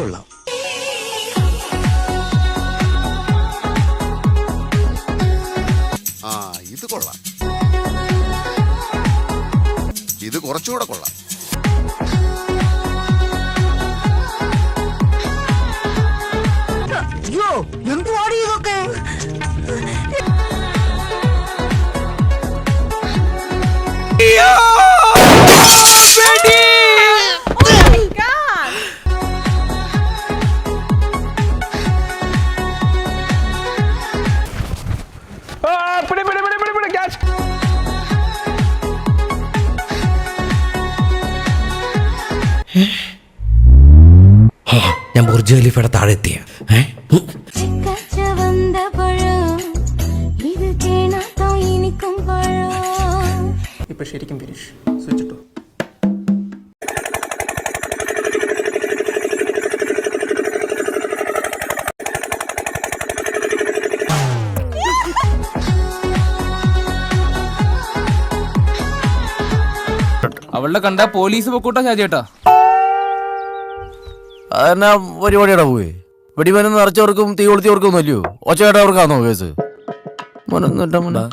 കൊള്ളാം. ആ ഇത് കൊള്ളാം. ഇത് കുറച്ചുകൂടെ കൊള്ളാം. അയ്യോ എന്തുവാടി ഇതൊക്കെ? പിടി പിടി പിടി പിടി പിടി ക്യാച്ച് ഞാൻ ബുർജ് ഖലീഫയുടെ താഴെ എത്തിയ. ഇപ്പൊ ശരിക്കും ഫിനിഷ് സ്വിച്ച് അവളുടെ കണ്ട പോലീസ് പൊക്കൂട്ടാ ഷാജേട്ടാ അതെന്നാ പരിപാടിയുടെ പോയി വെടിമരുന്ന് നിറച്ചവർക്കും തീ കൊളുത്തിയവർക്കും ഒന്നുമല്ലയോ ഒച്ചകേട്ടവർക്കാണോ കേസ് മോനൊന്നും ഇട്ടാ മോനെ.